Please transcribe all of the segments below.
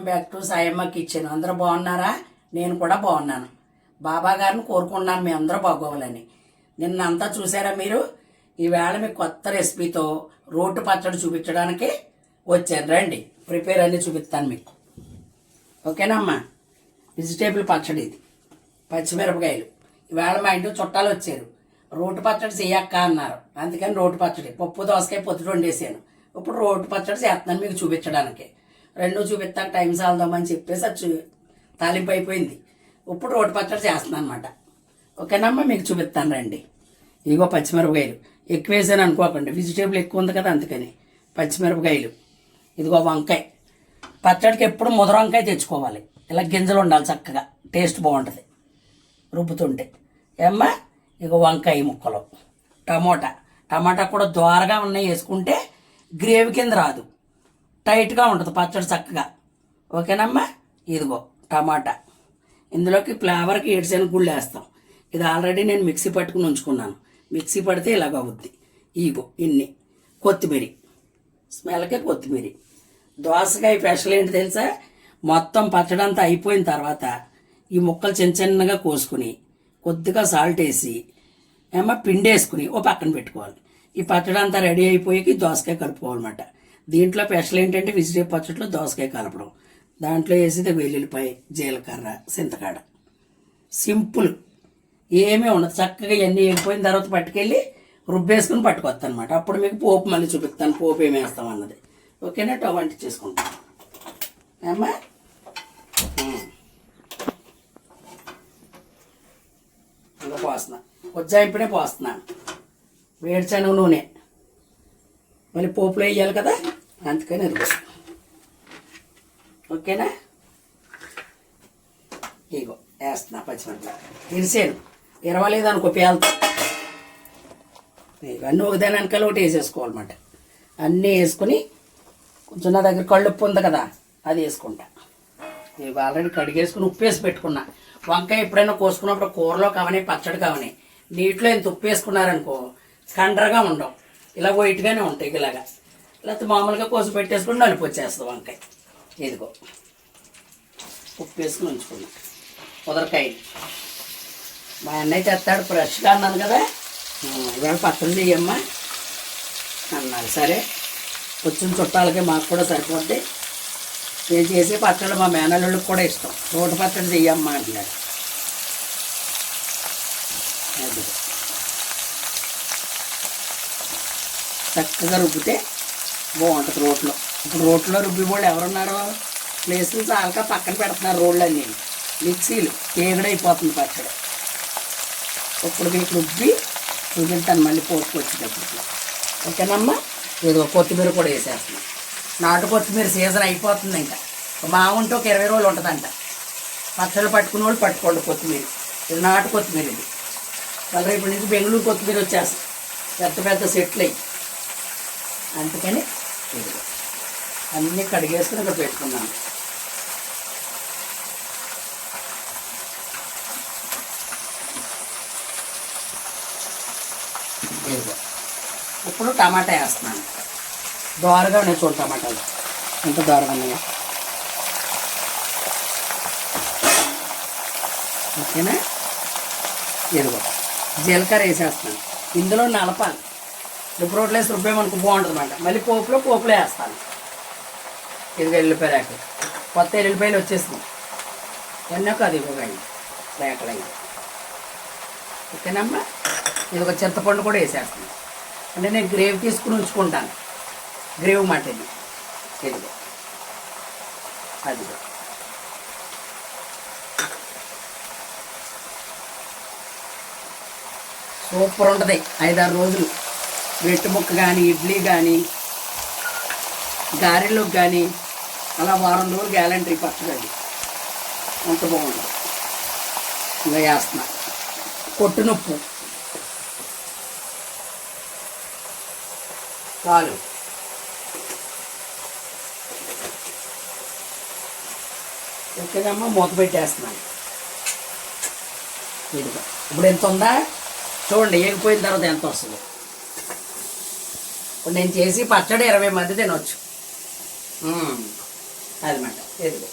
Welcome back to Sayamma kitchen. అందరూ బాగున్నారా? నేను కూడా బాగున్నాను. బాబా గారిని కోరుకున్నాను మీ అందరూ బాగోవాలని. నిన్న అంతా చూసారా మీరు? ఈవేళ మీకు కొత్త రెసిపీతో రోటు పచ్చడి చూపించడానికి వచ్చాను. రండి ప్రిపేర్ అన్ని చూపిస్తాను మీకు. ఓకేనమ్మా? వెజిటేబుల్ పచ్చడి ఇది. పచ్చిమిరపకాయలు. ఈవేళ మా ఇంటికి చుట్టాలు వచ్చారు. రోటు పచ్చడి చేయక్క అన్నారు. అందుకని రోటు పచ్చడి. పప్పు దోసకాయ పొద్దుట వండేసాను. ఇప్పుడు రోటు పచ్చడి చేస్తున్నాను మీకు చూపించడానికి. రెండు చూపిస్తాను టైం సాల్దామని చెప్పేసి అది తాలింపు అయిపోయింది. ఇప్పుడు రోడ్డు పచ్చడి చేస్తున్నాను అనమాట ఓకేనమ్మా మీకు చూపిస్తాను రండి. ఇగో పచ్చిమిరపకాయలు. ఎక్కువ వేసాను అనుకోకండి. వెజిటేబుల్ ఎక్కువ ఉంది కదా అందుకని. పచ్చిమిరపకాయలు. ఇదిగో వంకాయ. పచ్చడికి ఎప్పుడు ముదర వంకాయ తెచ్చుకోవాలి. ఇలా గింజలు ఉండాలి చక్కగా. టేస్ట్ బాగుంటుంది. రుబ్బుతుంటే. ఏమ్మా ఇక వంకాయ ముక్కలు. టమోటా. టమాటా కూడా ద్వారగా ఉన్నాయి వేసుకుంటే గ్రేవీ కింద రాదు. టైట్గా ఉంటుంది పచ్చడి చక్కగా. ఓకేనమ్మా? ఇదిగో టమాటా. ఇందులోకి ఫ్లేవర్కి ఏడ్చిన గుళ్ళు వేస్తాం. ఇది ఆల్రెడీ నేను మిక్సీ పట్టుకుని ఉంచుకున్నాను. మిక్సీ పడితే ఇలాగ అవుద్ది. ఇగో ఇన్ని. కొత్తిమీర. స్మెల్కే కొత్తిమీర. దోసకాయ స్పెషల్ ఏంటి తెలుసా? మొత్తం పచ్చడి అంతా అయిపోయిన తర్వాత ఈ ముక్కలు చిన్న చిన్నగా కోసుకుని కొద్దిగా సాల్ట్ వేసి ఏమో పిండి వేసుకుని ఓ పక్కన పెట్టుకోవాలి. ఈ పచ్చడి అంతా రెడీ అయిపోయి దోసకాయ కలుపుకోవాలన్నమాట. దీంట్లో స్పెషల్ ఏంటంటే వెజిటేబుల్ పచ్చడిలో దోసకాయ కలపడం. దాంట్లో వేసేది వెల్లుల్లిపాయ జీలకర్ర చింతకాడ. సింపుల్. ఏమీ ఉండదు. చక్కగా ఇవన్నీ వెళ్ళిపోయిన తర్వాత పట్టుకెళ్ళి రుబ్బేసుకుని పట్టుకొస్తాను అనమాట అప్పుడు మీకు పోపు మళ్ళీ చూపిస్తాను. పోపు ఏమి వేస్తాం అన్నది. ఓకేనా? టవ్ వంట చేసుకుంటాం. ఏమ్మా? ఇంకా పోస్తున్నా. ఉజ్జాయింపునే పోస్తున్నాను వేడిచాను నూనె. మళ్ళీ పోపులో వేయాలి కదా? అందుకని అది ఓకేనా? ఇగో వేస్తున్నా పచ్చిమిరపకాయ. తెలిసాను ఇరవలేదు అనుకో పేలుతా ఇవన్నీ ఒకదాని వెనకాల ఒకటి వేసేసుకోవాలన్నమాట. అన్నీ వేసుకుని కొంచెం నా దగ్గర కళ్ళుప్పు ఉంది కదా అది వేసుకుంటా. ఇవి ఆల్రెడీ కడిగేసుకుని ఉప్పు వేసి పెట్టుకున్నా. వంకాయ ఎప్పుడైనా కోసుకున్నప్పుడు కూరలో కావని పచ్చడి కావని నీటిలో ఇంత ఉప్పు వేసుకున్నారనుకో కండ్రగా ఉండవు. ఇలా వైట్గానే ఉంటాయి ఇలాగా. లేకపోతే మామూలుగా కోసి పెట్టేసుకుని నలుపు వచ్చేస్తుంది వంకాయ. ఇదిగో. ఉప్పు వేసుకుని ఉంచుకున్నాం. ఉదరకాయ. మా అన్నయ్య తెస్తాడు ఫ్రెష్గా అన్నాను కదా. ఇవాళ పచ్చడి చెయ్యమ్మా అన్నారు. సరే. వచ్చిన చుట్టాలకి మాకు కూడా సరిపోద్ది. నేను చేసే పచ్చళ్ళు మా మేనల్లుళ్ళకి కూడా ఇష్టం. రోడ్డు పచ్చడి తీయమ్మా అంటున్నాడు. చక్కగా రుబ్బితే బాగుంటుంది రోట్లో ఇప్పుడు రోట్లో రుబ్బి వాళ్ళు ఎవరున్నారు? ప్లేసులు చాలక పక్కన పెడుతున్నారు రోళ్ళు అన్నీ మిక్సీలు తేగడైపోతుంది పచ్చడి. ఇప్పుడు మీకు రుబ్బి చూపిస్తాను మళ్ళీ పోసుకు వచ్చేటప్పటికి. ఓకేనమ్మా? ఇదిగో కొత్తిమీర కూడా వేసేస్తున్నాం నాటు కొత్తిమీర సీజన్ అయిపోతుంది ఇంకా మా ఉంటే ఒక ఇరవై రోజులు ఉంటుందంట. పచ్చళ్ళు పట్టుకునే వాళ్ళు పట్టుకోండి కొత్తిమీర. ఇది నాటు కొత్తిమీర ఇది. మళ్ళీ ఇప్పటి నుంచి బెంగళూరు కొత్తిమీర వచ్చేస్తుంది. పెద్ద పెద్ద సెట్లు అయ్యి అందుకని అన్నీ కడిగేసుకుని ఇక్కడ పెట్టుకున్నాను. ఇప్పుడు టమాటా వేస్తున్నాను. దోరగా ఉన్నాయి చూడు టమాటాలు. ఎంత దోరగా ఉన్నాయో. ఓకేనా? ఇదిగో. జీలకర్ర వేసేస్తున్నాను. ఇందులో నలపాలి. రుబ్బు రోట్లు వేసి రుబ్బేమనుకో బాగుంటుందన్నమాట. మళ్ళీ పోపులో పోపులో వేస్తాను. ఇదిగో ఎల్లిపాయ రేకలు కొత్త ఎల్లిపాయలు వచ్చేసినాయి. ఎన్నో కాదు ఇవ్వగాని రేకలు అయ్యి ఓకేనమ్మా? ఇది ఒక చింతపండు కూడా వేసేస్తాను. అంటే నేను గ్రేవ్ తీసుకుని ఉంచుకుంటాను. గ్రేవ్ మాట ఇది ఇదిగో. అదిగో. సూపర్ ఉంటుంది. ఐదారు రోజులు. వెట్టు ముక్క కానీ ఇడ్లీ కానీ గారెలోకి కానీ అలా వారం రోజులు గ్యాలంటరీ పచ్చడి అంత బాగుంటుంది ఇంకా వేస్తున్నా. కొట్టు నొప్పు. చాలు ఓకేనమ్మా మూత పెట్టేస్తున్నాను. ఇదిగో. ఇప్పుడు ఎంత ఉందా? చూడండి ఏగిపోయిన తర్వాత ఎంత వస్తుందో? ఇప్పుడు నేను చేసి పచ్చడి ఇరవై మంది తినొచ్చు. అదనమాట. ఇదిగో.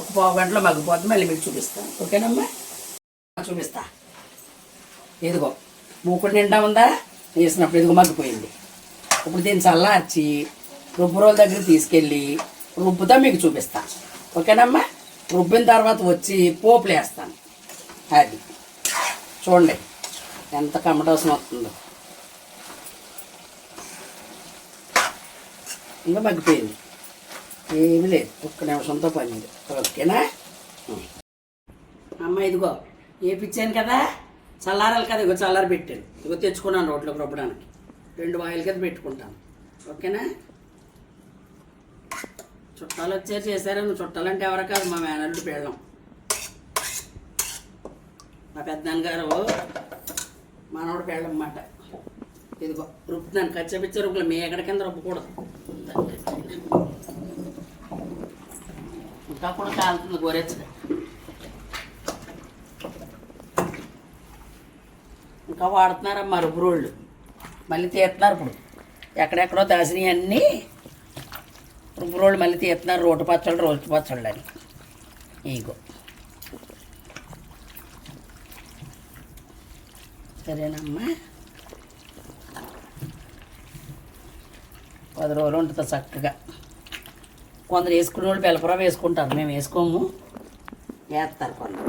ఒక పావు గంటలో మగ్గిపోతుంది మళ్ళీ మీకు చూపిస్తాను. ఓకేనమ్మా? చూపిస్తా. ఇదిగో. మూకుడు నిండా ఉందా? వేసినప్పుడు ఇదిగో మగ్గిపోయింది. ఇప్పుడు దీన్ని చల్లార్చి రుబ్బు రోజుల దగ్గర తీసుకెళ్ళి రుబ్బుతో మీకు చూపిస్తా. ఓకేనమ్మా? రుబ్బిన తర్వాత వచ్చి పోపులు వేస్తాను. అది. చూడండి. ఎంత కమ్మటోసం వస్తుందో. ఇంకా మగ్గిపోయింది. ఏమీ లేదు. ఒక్క నిమిషంతో పని ఇది. ఓకేనా? అమ్మ ఇదిగో ఏపిచ్చాను కదా? చల్లారాలి కదా? ఇగో చల్లారి పెట్టాను. ఇగో తెచ్చుకున్నాను రోడ్లోకి రుబ్బడానికి. రెండు వాయిల్ కింద పెట్టుకుంటాను. ఓకేనా? చుట్టాలు వచ్చారు చేశారు. నువ్వు చుట్టాలంటే ఎవరు కాదు మా మేనల్లుడు పెళ్ళం. మా పెద్దనాన్నగారు గారు మనోడు పెళ్ళం అన్నమాట. ఇదిగో రుబ్బుతున్నాను. కచ్చపిచ్చ రుబ్బులు. మీ ఎక్కడి కింద రుబ్బకూడదు. ఇంకా కూడా కాలుతుంది గోరెచ్చ ఇంకా వాడుతున్నారమ్మా రుబ్బురోళ్ళు. మళ్ళీ తీస్తున్నారు ఇప్పుడు. ఎక్కడెక్కడో దాసినవి అన్నీ రుబ్బురోళ్ళు మళ్ళీ తీస్తున్నారు. రోటి పచ్చళ్ళు రోటి పచ్చళ్ళు అని. ఇగో. సరేనమ్మా. పది రోజులు ఉంటుంది చక్కగా. కొందరు వేసుకునే వాళ్ళు బెల్లపురం వేసుకుంటారు మేము వేసుకోము. వేస్తారు కొందరు.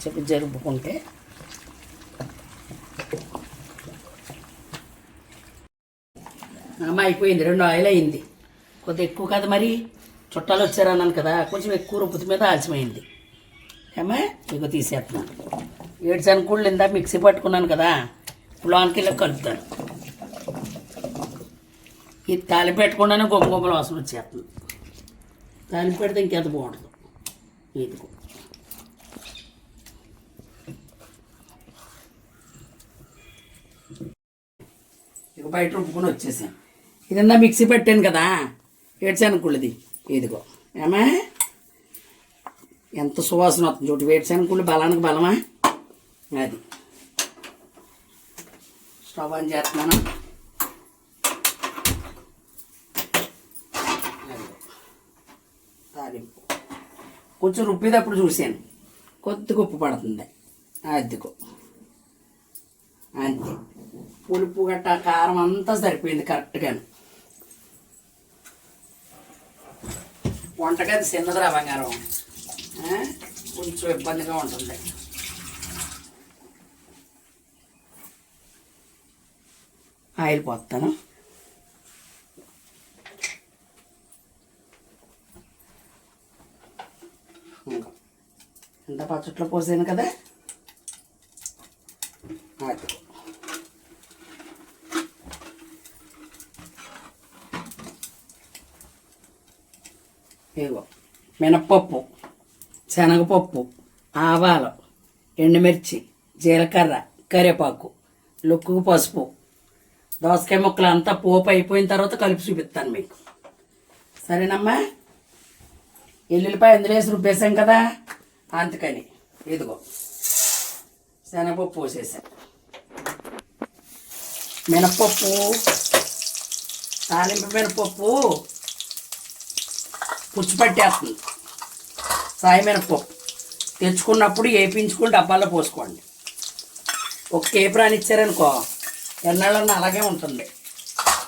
పచ్చిపు జరుపుకుంటే అమ్మ అయిపోయింది రెండు ఆయిల్ అయింది కొద్దిగా ఎక్కువ కదా మరి. చుట్టాలు వచ్చారన్నాను కదా కొంచెం ఎక్కువ రుబ్బుతి మీద ఆలస్యమైంది. ఏమా ఇక తీసేస్తున్నాను ఏడు కూడా ఇందా మిక్సీ పట్టుకున్నాను కదా ఇప్పుడు ఇలా కలుపుతాను. ఇది తాలి పెట్టుకున్నాను గొప్ప గొప్పలు వాసన వచ్చేస్తుంది. తాలి పెడితే ఇంకెంత బాగుంటుంది. ఇదిగో. ఇక బయట రుబ్బుకొని వచ్చేసాను. ఇదన్నా మిక్సీ పెట్టాను కదా? వేడిశనగకుళ్ళది ఇదిగో. ఏమా? ఎంత సువాసన వస్తుంది చోటు వేడిశనగకుళ్ళు బలానికి బలమా? అది. స్టవ్ ఆన్ చేస్తున్నాను. తాలింపు. కొంచెం రుబ్బేటప్పుడు చూశాను. కొద్దిగా ఉప్పు పడుతుంది. అదిగో. అంతే. పులుపు గట్ట కారం అంతా సరిపోయింది కరెక్ట్గాను. వంటగది చిన్నదిరా బంగారం. కొంచెం ఇబ్బందిగా ఉంటుంది. ఆయిల్ పోతాను ఇంకా. ఇంత పచ్చట్లో పోసాను కదా? అది ఇదిగో మినప్పప్పు శనగపప్పు ఆవాలు ఎండుమిర్చి జీలకర్ర కరివేపాకు లుక్కు పసుపు. దోసకాయ ముక్కలు అంతా పోపు అయిపోయిన తర్వాత కలిపి చూపిస్తాను మీకు. సరేనమ్మా? ఎల్లుల్లిపాయ ఎందులో వేసి రుబ్బేసాం కదా? అందుకని. ఇదిగో శనగపప్పు పోసేసా. మినప్పప్పు తాలింపు మినపప్పు పుచ్చిపట్టేస్తుంది. సాయి తెచ్చుకున్నప్పుడు వేపించుకుని డబ్బాలో పోసుకోండి. ఒక కేపురాని ఇచ్చారనుకో ఎన్నాళ్ళన్నా అలాగే ఉంటుంది.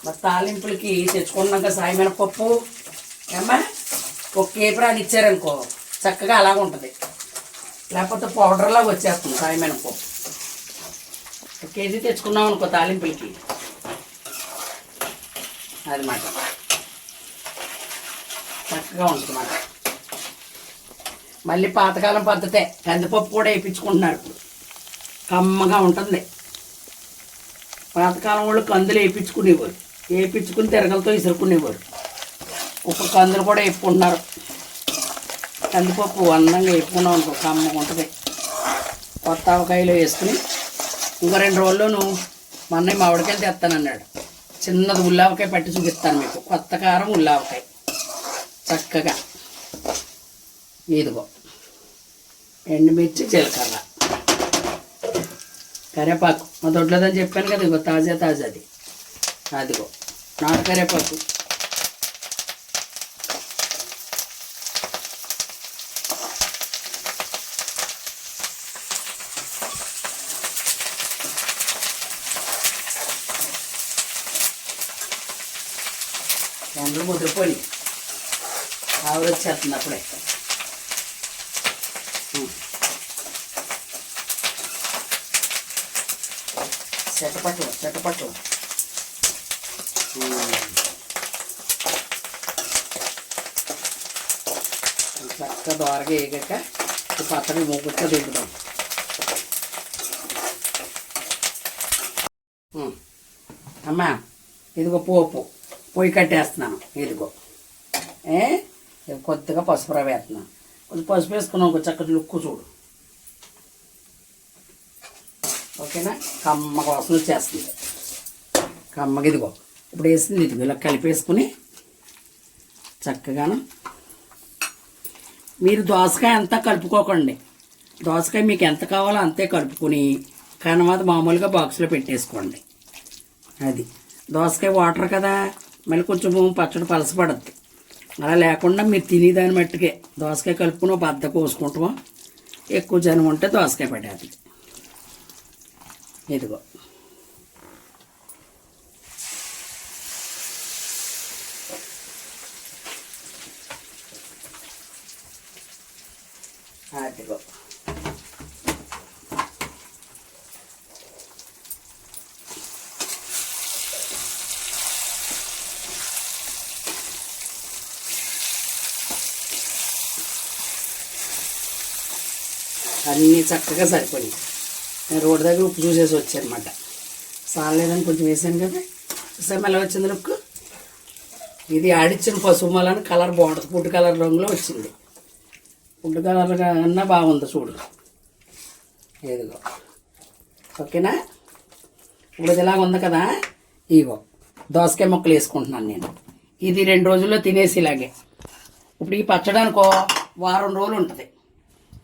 మరి తాలింపులకి తెచ్చుకున్నాక సాయి మినపప్పు ఏమ్మా? ఒక కేపురాని ఇచ్చారనుకో చక్కగా అలాగ ఉంటుంది. లేకపోతే పౌడర్లాగా వచ్చేస్తుంది సాయి ఒక కేజీ తెచ్చుకున్నాం అనుకో తాలింపులకి. అది మాట. చక్కగా ఉంటుంది మాట మళ్ళీ పాతకాలం పద్ధతే కందిపప్పు కూడా వేయించుకుంటున్నారు. ఇప్పుడు కమ్మగా ఉంటుంది. పాతకాలం వాళ్ళు కందులు వేయించుకునేవారు. వేయించుకుని తిరగలతో ఇసురుకునేవారు. ఇప్పుడు కందులు కూడా వేపుకుంటున్నారు కందిపప్పు అందంగా వేపుకున్నాం అనుకో కమ్మగా ఉంటుంది. కొత్త ఆవకాయలు వేసుకుని ఇంకో రెండు రోజుల్లోను మా అన్నయ్య మామిడికాయలు తెస్తానన్నాడు. చిన్నది ఉల్లావకాయ పట్టి చూపిస్తాను మీకు. కొత్త కారం ఉల్లావకాయ. చక్కగా. ఇదిగో. ఎండుమిర్చి జీలకర్ర. కరేపాకు. మా దొడ్లదని చెప్పాను కదా ఇదిగో తాజా తాజాది. అదిగో. నాటు కరేపాకు. ఆవిడ వచ్చేస్తుంది అప్పుడే. చెట్టపట్లు చెట్టపట్లు చక్కగా దోరగా వేగాక పక్కన పచ్చడి మూగుతో అమ్మా ఇదిగో పోపు పొయ్యి కట్టేస్తున్నాను ఇదిగో. ఏ? కొద్దిగా పసుపు రవ్వ వేస్తున్నాను కొంచెం పసుపు వేసుకున్నాం ఒక చక్కటి లుక్కు చూడు. ఓకేనా? కమ్మ కోసం వచ్చేస్తుంది. కమ్మకి ఇదిగో. ఇప్పుడు వేసింది ఇదిగో. ఇలా కలిపేసుకుని చక్కగాను మీరు దోసకాయ అంతా కలుపుకోకండి. దోసకాయ మీకు ఎంత కావాలో అంతే కలుపుకొని కనవాత మామూలుగా బాక్స్లో పెట్టేసుకోండి. అది. దోసకాయ వాటర్ కదా. మళ్ళీ కొంచెం పచ్చడి పలసపడద్ది అలా లేకుండా మీరు తినేదాన్ని మట్టుకే. దోసకాయ కలుపుకుని ఒక బద్ద కోసుకుంటాం ఎక్కువ జనం ఉంటే దోసకాయ పడేది. ఇదిగో. అదిగో అన్నీ చక్కగా సరిపోయి నేను రోడ్డు దగ్గర ఉప్పు చూసేసి వచ్చానమాట. సాలేదని కొంచెం వేసాను కదా చూసాం ఎలా వచ్చింది ఉప్పు ఇది ఆడిచ్చిన పసుపు మలని కలర్ బాగుంటుంది. ఫుడ్ కలర్ రంగులో వచ్చింది. ఫుడ్ కలర్ కన్నా బాగుంది చూడు. ఏదిగో ఓకేనా? ఇప్పుడు ఇలాగ ఉంది కదా? ఇగో. దోసకాయ ముక్కలు వేసుకుంటున్నాను నేను. ఇది రెండు రోజుల్లో తినేసి ఇలాగే. ఇప్పుడు ఈ పచ్చడానికో అనుకో వారం రోజులు ఉంటుంది.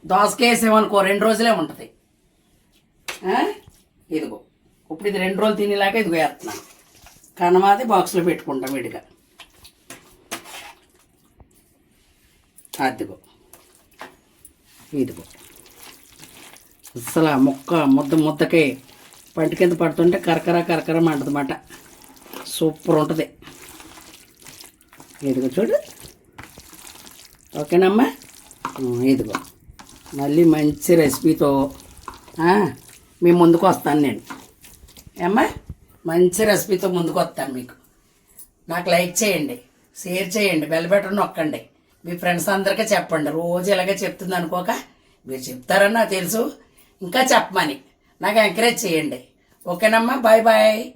దోసకాయ వేసామనుకో రెండు రోజులే ఉంటుంది. ఇదిగో ఇప్పుడు ఇది రెండు రోజులు తినేలాగా ఇదిగో వేస్తున్నాను కనమాది బాక్స్లో పెట్టుకుంటాం విడిగా. అదిగో ఇదిగో. అసలు ముక్క ముద్ద ముద్దకే పంట కింద పడుతుంటే కరకర కరకర మంటదన్నమాట సూపర్ ఉంటుంది. ఇదిగో చూడు. ఓకేనమ్మా? ఇదిగో. మళ్ళీ మంచి రెసిపీతో మీ ముందుకు వస్తాను నేను. ఏమ్మా? మంచి రెసిపీతో ముందుకు వస్తాను మీకు. నాకు లైక్ చేయండి షేర్ చేయండి బెల్ బటన్ నొక్కండి. మీ ఫ్రెండ్స్ అందరికీ చెప్పండి. రోజు ఇలాగే చెప్తుంది అనుకోక మీరు చెప్తారని నాకు తెలుసు. ఇంకా చెప్పమని. నాకు ఎంకరేజ్ చేయండి. ఓకేనమ్మా? Bye bye.